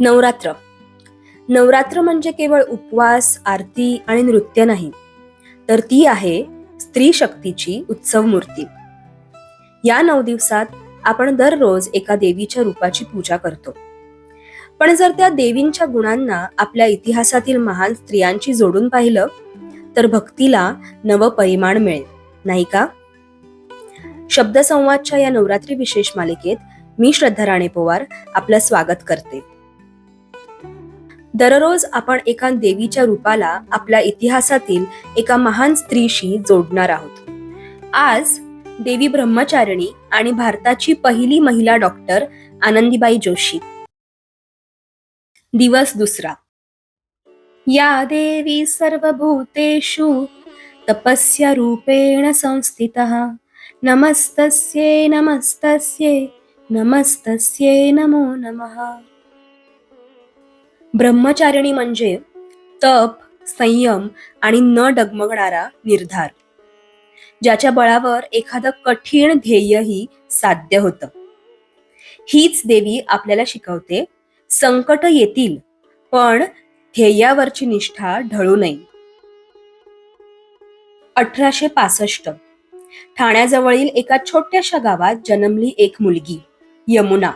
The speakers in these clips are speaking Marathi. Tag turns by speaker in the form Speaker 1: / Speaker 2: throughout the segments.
Speaker 1: नवरात्र. नवरात्र म्हणजे केवळ उपवास आरती आणि नृत्य नाही तर ती आहे स्त्री शक्तीची उत्सव मूर्ती. या नऊ दिवसात आपण दररोज एका देवीच्या रूपाची पूजा करतो. पण जर त्या देवींच्या गुणांना आपल्या इतिहासातील महान स्त्रियांची जोडून पाहिलं तर भक्तीला नव परिमाण मिळेल नाही का? शब्दसंवादच्या या नवरात्री विशेष मालिकेत मी श्रद्धा राणे पवार आपलं स्वागत करते. दररोज आपण एका देवीच्या रूपाला आपल्या इतिहासातील एका महान स्त्रीशी जोडणार आहोत. आज देवी ब्रह्मचारिणी आणि भारताची पहिली महिला डॉक्टर आनंदीबाई जोशी. दिवस दुसरा. या देवी सर्वभूतेषु तपस्या रूपेण संस्थित. नमस्तस्ये नमस्तस्ये नमस्तस्ये नमो नमः. ब्रह्मचारिणी म्हणजे तप संयम आणि न डगमगणारा निर्धार ज्याच्या बळावर एखादं कठीण ध्येयही साध्य होतं. हीच देवी आपल्याला शिकवते संकट येतील पण ध्येयावरची निष्ठा ढळू नये. अठराशे पासष्ट. ठाण्याजवळील एका छोट्याशा गावात जन्मली एक मुलगी यमुना.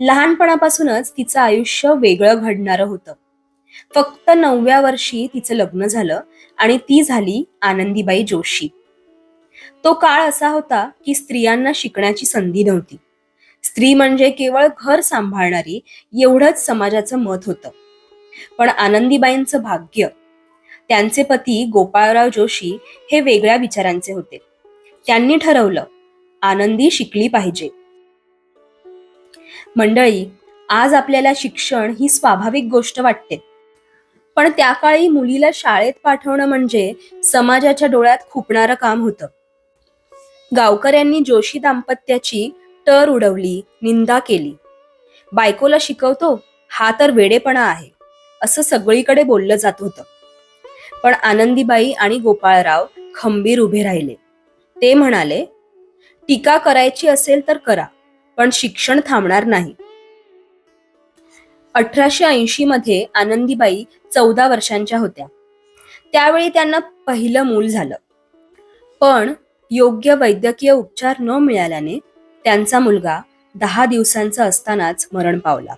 Speaker 1: लहानपणापासूनच तिचं आयुष्य वेगळं घडणारं होतं. फक्त नवव्या वर्षी तिचं लग्न झालं आणि ती झाली आनंदीबाई जोशी. तो काळ असा होता की स्त्रियांना शिकण्याची संधी नव्हती. स्त्री म्हणजे केवळ घर सांभाळणारी एवढंच समाजाचं मत होतं. पण आनंदीबाईंचं भाग्य. त्यांचे पती गोपाळराव जोशी हे वेगळ्या विचारांचे होते. त्यांनी ठरवलं आनंदी शिकली पाहिजे. मंडळी आज आपल्याला शिक्षण ही स्वाभाविक गोष्ट वाटते. पण त्या काळी मुलीला शाळेत पाठवणं म्हणजे समाजाच्या डोळ्यात खुपणारं काम होतं. गावकऱ्यांनी जोशी दाम्पत्याची टर उडवली निंदा केली. बायकोला शिकवतो हा तर वेडेपणा आहे असं सगळीकडे बोललं जात होतं. पण आनंदीबाई आणि गोपाळराव खंबीर उभे राहिले. ते म्हणाले टीका करायची असेल तर करा. पण शिक्षण थांबणार नाही. अठराशे ऐंशी मध्ये आनंदीबाई चौदा वर्षांच्या होत्या. त्यावेळी त्यांना पहिलं मूल झालं. पण योग्य वैद्यकीय उपचार न मिळाल्याने त्यांचा मुलगा दहा दिवसांचा असतानाच मरण पावला.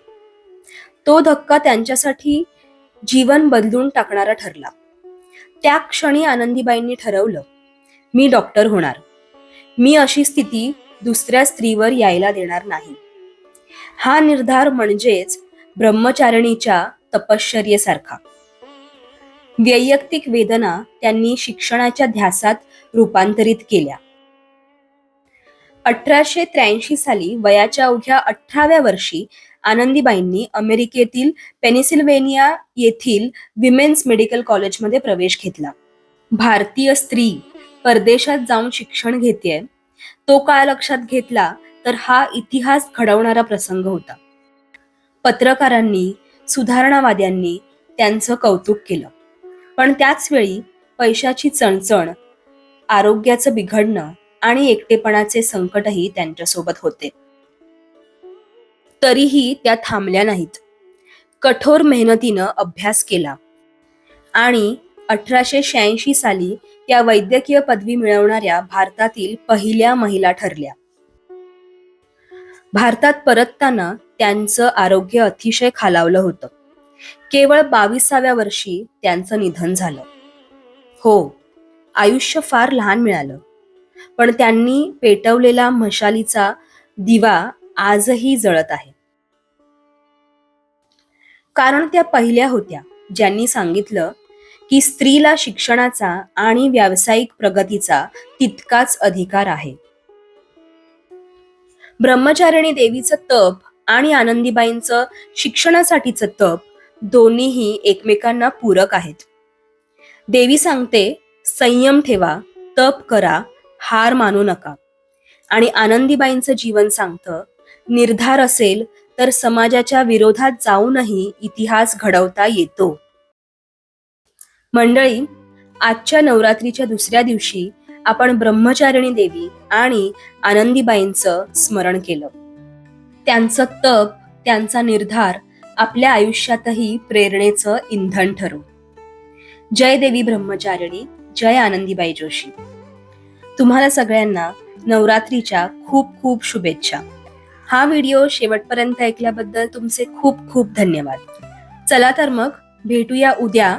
Speaker 1: तो धक्का त्यांच्यासाठी जीवन बदलून टाकणारा ठरला. त्या क्षणी आनंदीबाईंनी ठरवलं मी डॉक्टर होणार. मी अशी स्थिती दुसऱ्या स्त्रीवर यायला देणार नाही. हा निर्धार म्हणजेच ब्रह्मचारिणीच्या तपश्चर्येसारखा. वैयक्तिक वेदना त्यांनी शिक्षणाच्या ध्यासात रूपांतरित केल्या. अठराशे त्र्याऐंशी साली वयाच्या अवघ्या अठराव्या वर्षी आनंदीबाईंनी अमेरिकेतील पेनिसिल्वेनिया येथील विमेन्स मेडिकल कॉलेजमध्ये प्रवेश घेतला. भारतीय स्त्री परदेशात जाऊन शिक्षण घेतेय तो काळ लक्षात घेतला तर हा इतिहास घडवणारा प्रसंग होता. पत्रकारांनी सुधारणावाद्यांनी त्यांचं कौतुक केलं. पण त्याच वेळी पैशाची चणचण आरोग्याचं बिघडणं आणि एकटेपणाचे संकटही त्यांच्यासोबत होते. तरीही त्या थांबल्या नाहीत. कठोर मेहनतीनं अभ्यास केला आणि अठराशे शहाऐंशी साली त्या वैद्यकीय पदवी मिळवणाऱ्या भारतातील पहिल्या महिला ठरल्या. भारतात परतताना त्यांचं आरोग्य अतिशय खालावलं होतं. केवळ बावीसाव्या वर्षी त्यांचं निधन झालं. हो आयुष्य फार लहान मिळालं. पण त्यांनी पेटवलेला मशालीचा दिवा आजही जळत आहे. कारण त्या पहिल्या होत्या ज्यांनी सांगितलं की स्त्रीला शिक्षणाचा आणि व्यावसायिक प्रगतीचा तितकाच अधिकार आहे. ब्रह्मचारिणी देवीचं तप आणि आनंदीबाईंचं शिक्षणासाठीचं तप दोन्हीही एकमेकांना पूरक आहेत. देवी सांगते संयम ठेवा तप करा हार मानू नका. आणि आनंदीबाईंचं जीवन सांगतं निर्धार असेल तर समाजाच्या विरोधात जाऊनही इतिहास घडवता येतो. मंडळी आजच्या नवरात्रीच्या दुसऱ्या दिवशी आपण ब्रह्मचारिणी देवी आणि आनंदीबाईंचं स्मरण केलं. त्यांचं तप त्यांचा निर्धार आपल्या आयुष्यातही प्रेरणेचं इंधन ठरो. जय देवी ब्रह्मचारिणी जय आनंदीबाई जोशी. तुम्हाला सगळ्यांना नवरात्रीच्या खूप खूप शुभेच्छा. हा व्हिडिओ शेवटपर्यंत ऐकल्याबद्दल तुमचे खूप खूप धन्यवाद. चला तर मग भेटूया उद्या